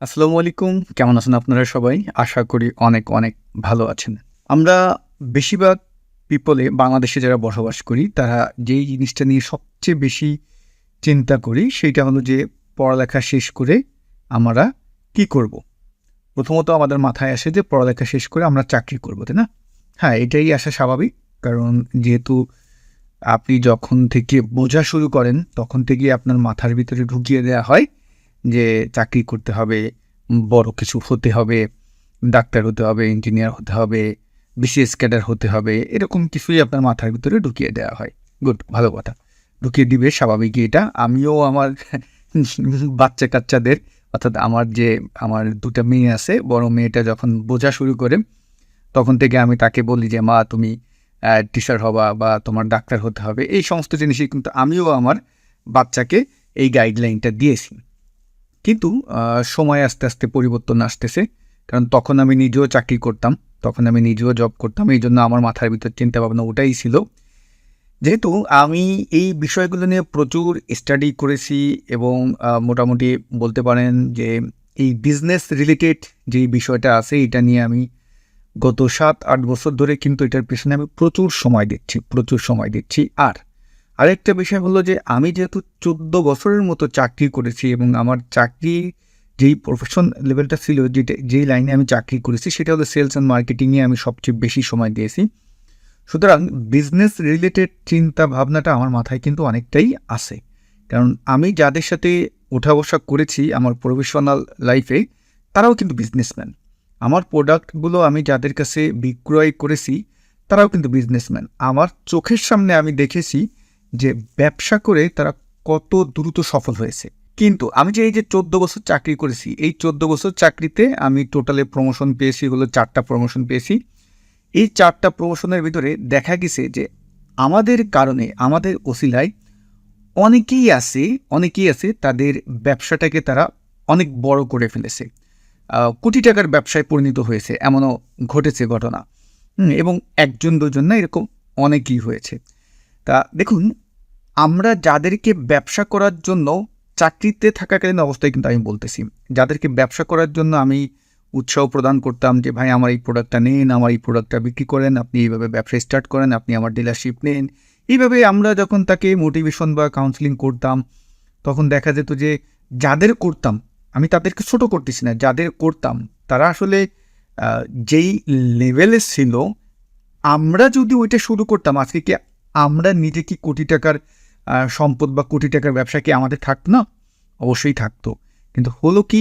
আসসালামু আলাইকুম। কেমন আছেন আপনারা সবাই? আশা করি অনেক অনেক ভালো আছেন। আমরা বেশিরভাগ পিপলে বাংলাদেশে যারা বসবাস করি, তারা যেই জিনিসটা নিয়ে সবচেয়ে বেশি চিন্তা করি, সেইটা হলো যে পড়ালেখা শেষ করে আমরা কি করব। প্রথমত আমাদের মাথায় আসে যে পড়ালেখা শেষ করে আমরা চাকরি করব, তাই না? হ্যাঁ এটাই আসা স্বাভাবিক। কারণ যেহেতু আপনি যখন থেকে বোঝা শুরু করেন, তখন থেকেই আপনার মাথার ভিতরে ঢুকিয়ে দেওয়া হয়। যে চাকরি করতে হবে, বড় কিছু হতে হবে, ডাক্তার হতে হবে ইঞ্জিনিয়ার হতে হবে, বিশেষ ক্যাডার হতে হবে, এরকম কিছুই আপনার মাথার ভিতরে ঢুকিয়ে দেওয়া হয়। গুড ভালো কথা। ঢুকিয়ে দিবে, স্বাভাবিক এটা। আমিও আমার বাচ্চা কাচ্চাদের অর্থাৎ আমার যে, আমার দুটো মেয়ে আছে, বড় মেয়েটা যখন বোঝা শুরু করে, তখন থেকে আমি তাকে বলি যে, মা, তুমি টিচার হবা বা তোমার ডাক্তার হতে হবে। এই সমস্ত জিনিসই কিন্তু আমিও আমার বাচ্চাকে এই গাইডলাইনটা দিয়েছি। কিন্তু সময় আস্তে আস্তে পরিবর্তন আসতেছে। কারণ তখন আমি নিজেও চাকরি করতাম, তখন আমি নিজেও জব করতাম এই জন্য আমার মাথার ভিতর চিন্তা ভাবনা ওটাই ছিল। যেহেতু আমি এই বিষয়গুলো নিয়ে প্রচুর স্টাডি করেছি এবং মোটামুটি বলতে পারেন যে এই বিজনেস রিলেটেড যে বিষয়টা আছে, এটা নিয়ে আমি গত সাত আট বছর ধরে কিন্তু এটার পেছনে আমি প্রচুর সময় দিচ্ছি, প্রচুর সময় দিচ্ছি। আর আরেকটা বিষয় হলো যে, আমি যেহেতু চোদ্দ বছরের মতো চাকরি করেছি এবং আমার চাকরি যেই প্রফেশন লেভেলটা ছিল, যেটা, যেই লাইনে আমি চাকরি করেছি, সেটা হলো সেলস অ্যান্ড মার্কেটিংয়ে আমি সবচেয়ে বেশি সময় দিয়েছি। সুতরাং বিজনেস রিলেটেড চিন্তা ভাবনাটা আমার মাথায় কিন্তু অনেকটাই আছে। কারণ আমি যাদের সাথে ওঠা বসা করেছি আমার প্রফেশনাল লাইফে তারাও কিন্তু বিজনেসম্যান আমার প্রোডাক্টগুলো আমি যাদের কাছে বিক্রয় করেছি, তারাও কিন্তু বিজনেসম্যান আমার চোখের সামনে আমি দেখেছি যে ব্যবসা করে তারা কত দ্রুত সফল হয়েছে। কিন্তু আমি যে এই যে চোদ্দ বছর চাকরি করেছি, এই চোদ্দ বছর চাকরিতে আমি টোটালে প্রমোশন পেয়েছি, হলো চারটা প্রমোশন পেয়েছি। এই চারটা প্রমোশনের ভিতরে দেখা গেছে যে আমাদের কারণে, আমাদের ওসিলায় অনেকেই আছে অনেকেই আছে তাদের ব্যবসাটাকে তারা অনেক বড় করে ফেলেছে। কোটি টাকার ব্যবসায় পরিণত হয়েছে, এমনও ঘটেছে ঘটনা। এবং একজন দুজন না, এরকম অনেকেই হয়েছে। তা দেখুন, আমরা যাদেরকে ব্যবসা করার জন্য চাকরিতে থাকাকালীন অবস্থায় কিন্তু আমি বলতেছি। যাদেরকে ব্যবসা করার জন্য আমি উৎসাহ প্রদান করতাম যে, ভাই, আমার এই প্রোডাক্টটা নিন, আমার এই প্রোডাক্টটা বিক্রি করেন, আপনি এইভাবে ব্যবসা স্টার্ট করেন, আপনি আমার ডিলারশিপ নিন। এইভাবে আমরা যখন তাকে মোটিভেশন বা কাউন্সিলিং করতাম, তখন দেখা যেত যে, যাদের করতাম, আমি তাদেরকে ছোট করতেছি না, যাদের করতাম, তারা আসলে যেই লেভেলে ছিল, আমরা যদি ওইটা শুরু করতাম, আজকে কি আমরা নিজে কি কোটি টাকার সম্পদ বা কোটি টাকার ব্যবসা কি আমাদের থাকতো? না, অবশ্যই থাকতো। কিন্তু হলো কি?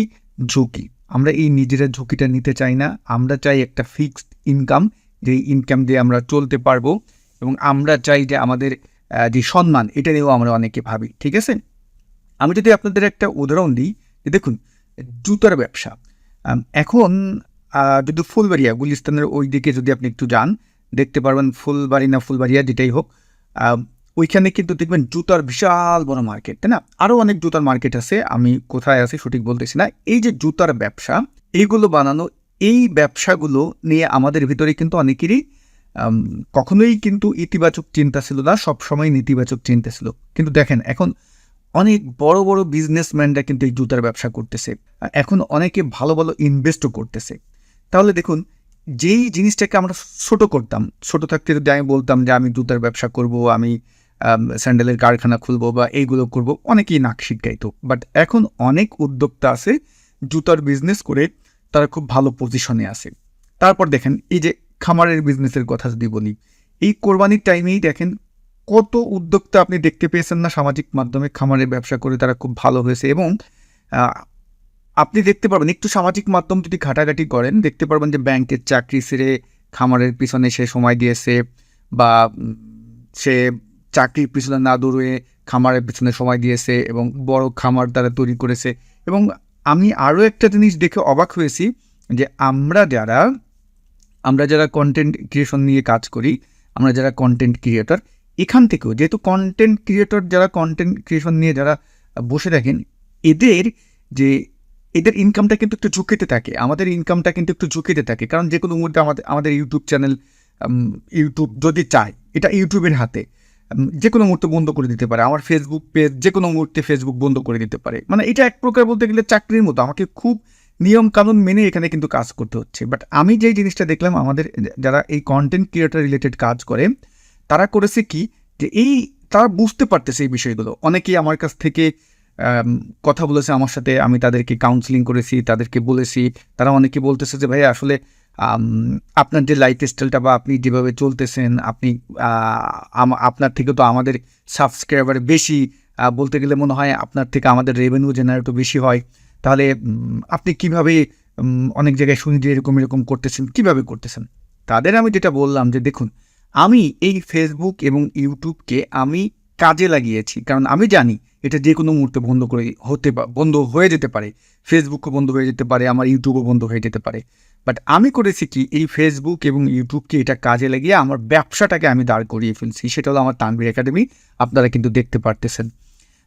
ঝুঁকি। আমরা এই নিজেরা ঝুঁকিটা নিতে চাই না। আমরা চাই একটা ফিক্সড ইনকাম যেই ইনকাম দিয়ে আমরা চলতে পারব এবং আমরা চাই যে আমাদের যে সম্মান, এটা নিয়েও আমরা অনেকে ভাবি। ঠিক আছে? আমি যদি আপনাদের একটা উদাহরণ দিই, যে দেখুন, জুতার ব্যবসা। এখন যদি ফুলবাড়িয়া, গুলিস্তানের ওই দিকে যদি আপনি একটু যান, দেখতে পারবেন ফুলবাড়ি না ফুলবাড়িয়া, যেটাই হোক ওইখানে কিন্তু দেখবেন জুতার বিশাল বড় মার্কেট তাই না? আরও অনেক জুতার মার্কেট আছে, আমি কোথায় আছি সঠিক বলতেছি না। এই যে জুতার ব্যবসা, এইগুলো বানানো, এই ব্যবসাগুলো নিয়ে আমাদের ভিতরে কিন্তু অনেকেরই কখনোই কিন্তু ইতিবাচক চিন্তা ছিল না, সবসময় নেতিবাচক চিন্তা ছিল। কিন্তু দেখেন, এখন অনেক বড় বড় বিজনেসম্যানরা কিন্তু এই জুতার ব্যবসা করতেছে। এখন অনেকে ভালো ভালো ইনভেস্টও করতেছে। তাহলে দেখুন যেই জিনিসটাকে আমরা ছোট করতাম, ছোট থাকতে যদি আমি বলতাম যে আমি জুতার ব্যবসা করব, আমি স্যান্ডেলের কারখানা খুলবো বা এইগুলো করব, অনেকেই নাক শিখাইতো। বাট এখন অনেক উদ্যোক্তা আছে জুতার বিজনেস করে তারা খুব ভালো পজিশনে আছে। তারপর দেখেন, এই যে খামারের বিজনেসের কথা যদি বলি, এই কোরবানির টাইমেই দেখেন কত উদ্যোক্তা আপনি দেখতে পেয়েছেন না সামাজিক মাধ্যমে খামারের ব্যবসা করে তারা খুব ভালো হয়েছে এবং আপনি দেখতে পারবেন, একটু সামাজিক মাধ্যম যদি ঘাটাঘাটি করেন, দেখতে পারবেন যে ব্যাংকের চাকরি সেরে খামারের পিছনে সে সময় দিয়েছে বা সে চাকরির পিছনে না দৌড়ে খামারের পিছনে সময় দিয়েছে এবং বড় খামার তারা তৈরি করেছে। এবং আমি আরও একটা জিনিস দেখে অবাক হয়েছি যে আমরা যারা আমরা যারা কন্টেন্ট ক্রিয়েশন নিয়ে কাজ করি, আমরা যারা কন্টেন্ট ক্রিয়েটর এখান থেকেও যেহেতু কন্টেন্ট ক্রিয়েটর যারা কন্টেন্ট ক্রিয়েশন নিয়ে যারা বসে থাকেন, এদের যে এদের ইনকামটা কিন্তু একটু ঝুঁকিতে থাকে। আমাদের ইনকামটা কিন্তু একটু ঝুঁকিতে থাকে। কারণ যে কোনো মুহূর্তে আমাদের আমাদের ইউটিউব চ্যানেল ইউটিউব যদি চায়, এটা ইউটিউবের হাতে যে কোনো মুহূর্তে বন্ধ করে দিতে পারে। আমার ফেসবুক পেজ যে কোনো মুহূর্তে ফেসবুক বন্ধ করে দিতে পারে। মানে এটা এক প্রকার বলতে গেলে চাকরির মতো। আমাকে খুব নিয়ম কানুন মেনে এখানে কিন্তু কাজ করতে হচ্ছে। বাট আমি যেই জিনিসটা দেখলাম, আমাদের যারা এই কন্টেন্ট ক্রিয়েটার রিলেটেড কাজ করে, তারা করেছে কি? যে এই, তারা বুঝতে পারতেছে এই বিষয়গুলো। অনেকেই আমার কাছ থেকে কথা বলেছে আমার সাথে, আমি তাদেরকে কাউন্সিলিং করেছি, তাদেরকে বলেছি। তারা অনেকে বলতেছে যে ভাই আসলে আপনার যে লাইফ স্টাইলটা বা আপনি যেভাবে চলতেছেন, আপনি আপনার থেকে তো আমাদের সাবস্ক্রাইবার বেশি বলতে গেলে মনে হয় আপনার থেকে আমাদের রেভিনিউ জেনারেটও বেশি হয়। তাহলে আপনি কীভাবে অনেক জায়গায় শুনি যে এরকম এরকম করতেছেন, কীভাবে করতেছেন? তাদের আমি যেটা বললাম যে, দেখুন, আমি এই ফেসবুক এবং ইউটিউবকে আমি কাজে লাগিয়েছি, কারণ আমি জানি এটা যে কোনো মুহূর্তে বন্ধ করে হতে বন্ধ হয়ে যেতে পারে। ফেসবুকও বন্ধ হয়ে যেতে পারে, আমার ইউটিউবও বন্ধ হয়ে যেতে পারে। বাট আমি করেছি কি, এই ফেসবুক এবং ইউটিউবকে এটা কাজে লাগিয়ে আমার ব্যবসাটাকে আমি দাঁড় করিয়ে ফেলছি। সেটা হলো আমার তানবির একাডেমি, আপনারা কিন্তু দেখতে পারতেছেন।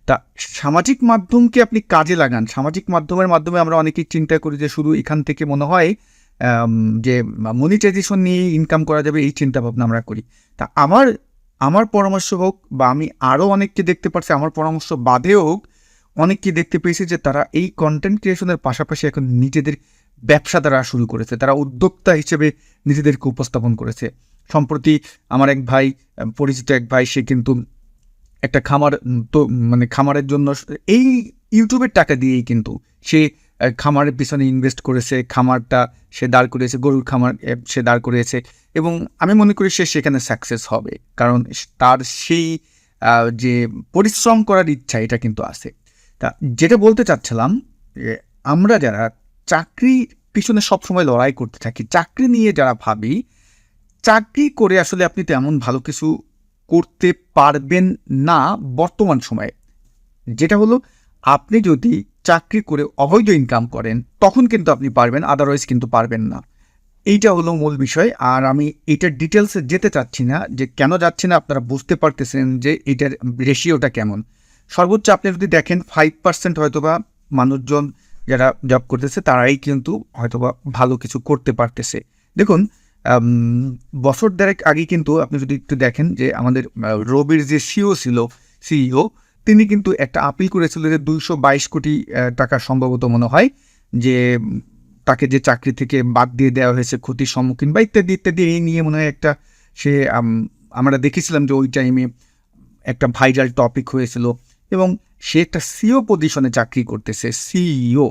তা সামাজিক মাধ্যমকে আপনি কাজে লাগান। সামাজিক মাধ্যমের মাধ্যমে আমরা অনেকেই চিন্তা করি যে শুধু এখান থেকে মনে হয় যে মনিটাইজেশন নিয়ে ইনকাম করা যাবে, এই চিন্তাভাবনা আমরা করি। তা আমার আমার পরামর্শ হোক বা আমি আরও অনেককে দেখতে পারছি, আমার পরামর্শ বাদেও হোক, অনেককে দেখতে পেয়েছি যে তারা এই কন্টেন্ট ক্রিয়েশনের পাশাপাশি এখন নিজেদের ব্যবসা তারা শুরু করেছে। তারা উদ্যোক্তা হিসেবে নিজেদেরকে উপস্থাপন করেছে। সম্প্রতি আমার এক ভাই, পরিচিত এক ভাই, সে কিন্তু একটা খামার তো মানে খামারের জন্য এই ইউটিউবের টাকা দিয়েই কিন্তু সে খামারের পিছনে ইনভেস্ট করেছে, খামারটা সে দাঁড় করিয়েছে, গরুর খামার সে দাঁড় করিয়েছে এবং আমি মনে করি সে সেখানে সাকসেস হবে। কারণ তার সেই যে পরিশ্রম করার ইচ্ছা, এটা কিন্তু আছে। তা যেটা বলতে চাচ্ছিলাম যে আমরা যারা চাকরি পিছনে সবসময় লড়াই করতে থাকি, চাকরি নিয়ে যারা ভাবি, চাকরি করে আসলে আপনি তেমন ভালো কিছু করতে পারবেন না বর্তমান সময়ে। যেটা হলো, আপনি যদি চাকরি করে অবৈধ ইনকাম করেন, তখন কিন্তু আপনি পারবেন আদারওয়াইজ কিন্তু পারবেন না। এইটা হলো মূল বিষয়, আর আমি এটার ডিটেলসে যেতে চাচ্ছি না, যে কেন যাচ্ছি না আপনারা বুঝতে পারতেছেন যে এটার রেশিওটা কেমন। সর্বোচ্চ আপনি যদি দেখেন ফাইভ পার্সেন্ট হয়তোবা মানুষজন যারা জব করতেছে, তারাই কিন্তু হয়তোবা ভালো কিছু করতে পারতেছে। দেখুন বছর দেড়েক আগে কিন্তু আপনি যদি একটু দেখেন যে আমাদের রবির যে সিও ছিল সিইও তিনি কিন্তু একটা আপিল করেছিল যে দুইশো বাইশ কোটি টাকা সম্ভবত মনে হয়, যে তাকে যে চাকরি থেকে বাদ দিয়ে দেওয়া হয়েছে, ক্ষতির সম্মুখীন বা ইত্যাদি ইত্যাদি, এই নিয়ে মনে হয় একটা সে আমরা দেখেছিলাম যে ওই টাইমে একটা ভাইরাল টপিক হয়েছিল এবং সে একটা সিও পজিশনে চাকরি করতেছে সিইও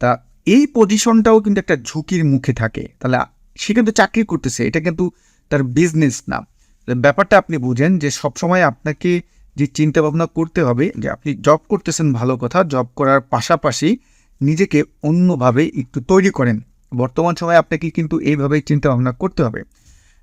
তা এই পজিশনটাও কিন্তু একটা ঝুঁকির মুখে থাকে। তাহলে সে কিন্তু চাকরি করতেছে, এটা কিন্তু তার বিজনেস না। ব্যাপারটা আপনি বুঝেন যে সবসময় আপনাকে যে চিন্তা ভাবনা করতে হবে যে আপনি জব করতেছেন ভালো কথা জব করার পাশাপাশি নিজেকে অন্যভাবে একটু তৈরি করেন। বর্তমান সময়ে আপনাকে কিন্তু এইভাবেই চিন্তা ভাবনা করতে হবে।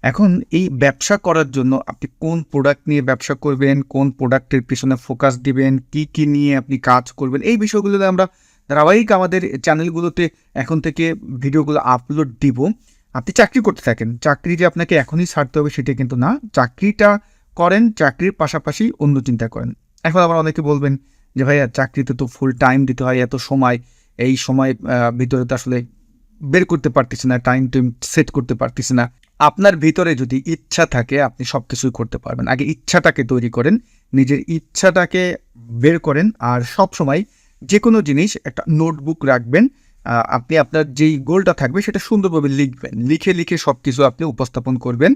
এখন এই ব্যবসা করার জন্য আপনি কোন প্রোডাক্ট নিয়ে ব্যবসা করবেন, কোন প্রোডাক্টের পিছনে ফোকাস দিবেন, কি কি নিয়ে আপনি কাজ করবেন, এই বিষয়গুলোতে আমরা ধারাবাহিক আমাদের চ্যানেলগুলোতে এখন থেকে ভিডিওগুলো আপলোড দিব। আপনি চাকরি করতে থাকেন, চাকরি যে আপনাকে এখনই ছাড়তে হবে সেটা কিন্তু না। চাকরিটা করেন, চাকরির পাশাপাশি অন্য চিন্তা করেন। এখন আবার অনেকে বলবেন যে, ভাইয়া, চাকরিতে তো ফুল টাইম দিতে হয়, এত সময়, এই সময় ভিতরে তো আসলে বের করতে পারতেছি না টাইম টাইম সেট করতে পারতেছি না। আপনার ভিতরে যদি ইচ্ছা থাকে, আপনি সব কিছুই করতে পারবেন। আগে ইচ্ছাটাকে তৈরি করেন, নিজের ইচ্ছাটাকে বের করেন আর সব সময় যে কোনো জিনিস একটা নোটবুক রাখবেন। আপনি আপনার যেই গোলটা থাকবে, সেটা সুন্দরভাবে লিখবেন। লিখে লিখে সব কিছু আপনি উপস্থাপন করবেন।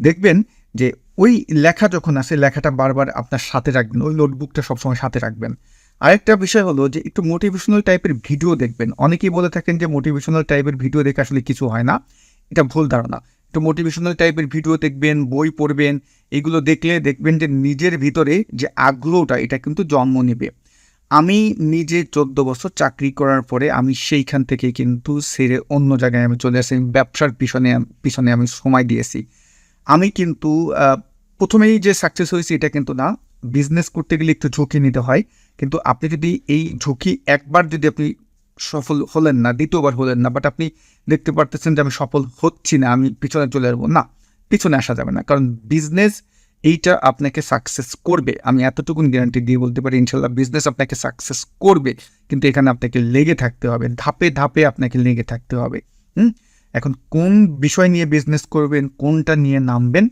দেখবেন যে ওই লেখা যখন আসে, লেখাটা বারবার আপনার সাথে রাখবেন, ওই নোটবুকটা সবসময় সাথে রাখবেন। আরেকটা বিষয় হলো যে, একটু মোটিভেশনাল টাইপের ভিডিও দেখবেন। অনেকেই বলে থাকেন যে মোটিভেশনাল টাইপের ভিডিও দেখে আসলে কিছু হয় না। এটা ভুল ধারণা। একটু মোটিভেশনাল টাইপের ভিডিও দেখবেন, বই পড়বেন, এগুলো দেখলে দেখবেন যে, নিজের ভিতরে যে আগ্রহটা, এটা কিন্তু জন্ম নেবে। আমি নিজে চোদ্দ বছর চাকরি করার পরে আমি সেইখান থেকে কিন্তু সেরে অন্য জায়গায় আমি চলে আসি। ব্যবসার পিছনে পিছনে আমি সময় দিয়েছি। আমি কিন্তু প্রথমেই যে সাকসেস হয়েছি এটা কিন্তু না বিজনেস করতে গেলে একটু ঝুঁকি নিতে হয়। কিন্তু আপনি যদি এই ঝুঁকি একবার যদি আপনি সফল হলেন না, দ্বিতীয়বার হলেন না বাট আপনি দেখতে পারতেছেন যে আমি সফল হচ্ছি না, আমি পিছনে চলে আসব না, পিছনে আসা যাবে না। কারণ বিজনেস এইটা আপনাকে সাকসেস করবে। আমি এতটুকুন গ্যারান্টি দিয়ে বলতে পারি ইনশাল্লাহ বিজনেস আপনাকে সাকসেস করবে, কিন্তু এখানে আপনাকে লেগে থাকতে হবে, ধাপে ধাপে আপনাকে লেগে থাকতে হবে। হুম? এখন কোন বিষয় নিয়ে বিজনেস করবেন, কোনটা নিয়ে নামবেন,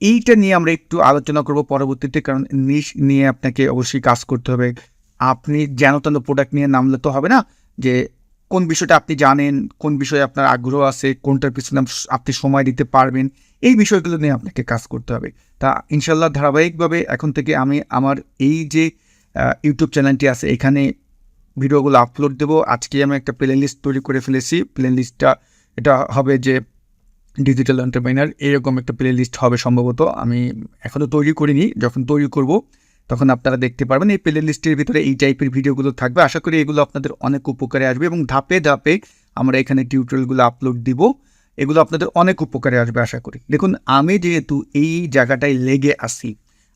এইটা নিয়ে আমরা একটু আলোচনা করব পরবর্তীতে, কারণ নিশ নিয়ে আপনাকে অবশ্যই কাজ করতে হবে। আপনি যেন তেন প্রোডাক্ট নিয়ে নামলে তো হবে না, যে কোন বিষয়টা আপনি জানেন, কোন বিষয়ে আপনার আগ্রহ আছে, কোনটার পিছনে আপ- আপনি সময় দিতে পারবেন, এই বিষয়গুলো নিয়ে আপনাকে কাজ করতে হবে। তা ইনশাল্লাহ ধারাবাহিকভাবে এখন থেকে আমি আমার এই যে ইউটিউব চ্যানেলটি আছে, এখানে ভিডিওগুলো আপলোড দেবো। আজকে আমি একটা প্লে লিস্ট তৈরি করে ফেলেছি। প্লে লিস্টটা এটা হবে যে ডিজিটাল এন্টারপ্রেনার এরকম একটা প্লে লিস্ট হবে সম্ভবত। আমি এখনও তৈরি করিনি। যখন তৈরি করব, তখন আপনারা দেখতে পারবেন এই প্লে লিস্টের ভিতরে এই টাইপের ভিডিওগুলো থাকবে। আশা করি এগুলো আপনাদের অনেক উপকারে আসবে এবং ধাপে ধাপে আমরা এখানে টিউটোরিয়ালগুলো আপলোড দিব। এগুলো আপনাদের অনেক উপকারে আসবে, আশা করি। দেখুন, আমি যেহেতু এই জায়গাটায় লেগে আসি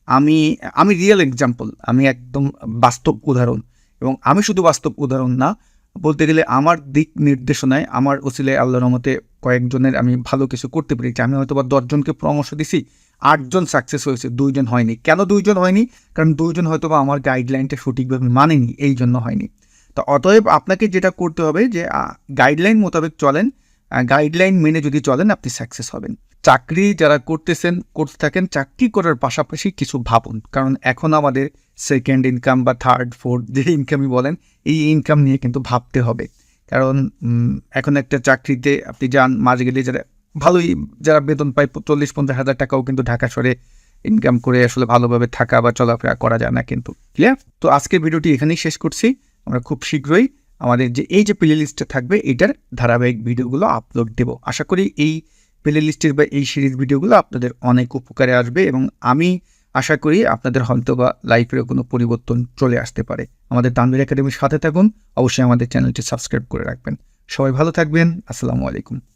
আমি আমি রিয়েল এক্সাম্পল আমি একদম বাস্তব উদাহরণ। এবং আমি শুধু বাস্তব উদাহরণ না বলতে গেলে আমার দিক নির্দেশনায় আমার ওসিলে আল্লাহ রহমতে কয়েকজনের আমি ভালো কিছু করতে পেরেছি। আমি হয়তো বা দশজনকে পরামর্শ দিছি, আটজন সাকসেস হয়েছে, দুইজন হয়নি। কেন দুইজন হয়নি? কারণ দুইজন হয়তো বা আমার গাইডলাইনটা সঠিকভাবে মানেনি এই জন্য হয়নি। তো অতএব আপনাকে যেটা করতে হবে যে গাইডলাইন মোতাবেক চলেন গাইডলাইন মেনে যদি চলেন, আপনি সাকসেস হবেন। চাকরি যারা করতেছেন, করতে থাকেন, চাকরি করার পাশাপাশি কিছু ভাবুন। কারণ এখন আমাদের সেকেন্ড ইনকাম বা থার্ড ফোর্থ যে ইনকামই বলেন, এই ইনকাম নিয়ে কিন্তু ভাবতে হবে। কারণ এখন একটা চাকরিতে আপনি যান, মাঝে গেলে যারা, ভালোই যারা বেতন পায়, চল্লিশ, পঞ্চাশ হাজার টাকাও কিন্তু ঢাকা শহরে ইনকাম করে আসলে ভালোভাবে থাকা বা চলাফেরা করা যায় না কিন্তু। ক্লিয়ার তো আজকের ভিডিওটি এখানেই শেষ করছি। আমরা খুব শীঘ্রই আমাদের যে, এই যে প্লে লিস্টটা থাকবে, এটার ধারাবাহিক ভিডিওগুলো আপলোড দেব। আশা করি এই প্লে লিস্টের বা এই সিরিজ ভিডিওগুলো আপনাদের অনেক উপকারে আসবে এবং আমি আশা করি আপনাদের হয়তো বা লাইফেরও কোনো পরিবর্তন চলে আসতে পারে। আমাদের তানভীর একাডেমির সাথে থাকুন, অবশ্যই আমাদের চ্যানেলটি সাবস্ক্রাইব করে রাখবেন। সবাই ভালো থাকবেন, আসসালামু আলাইকুম।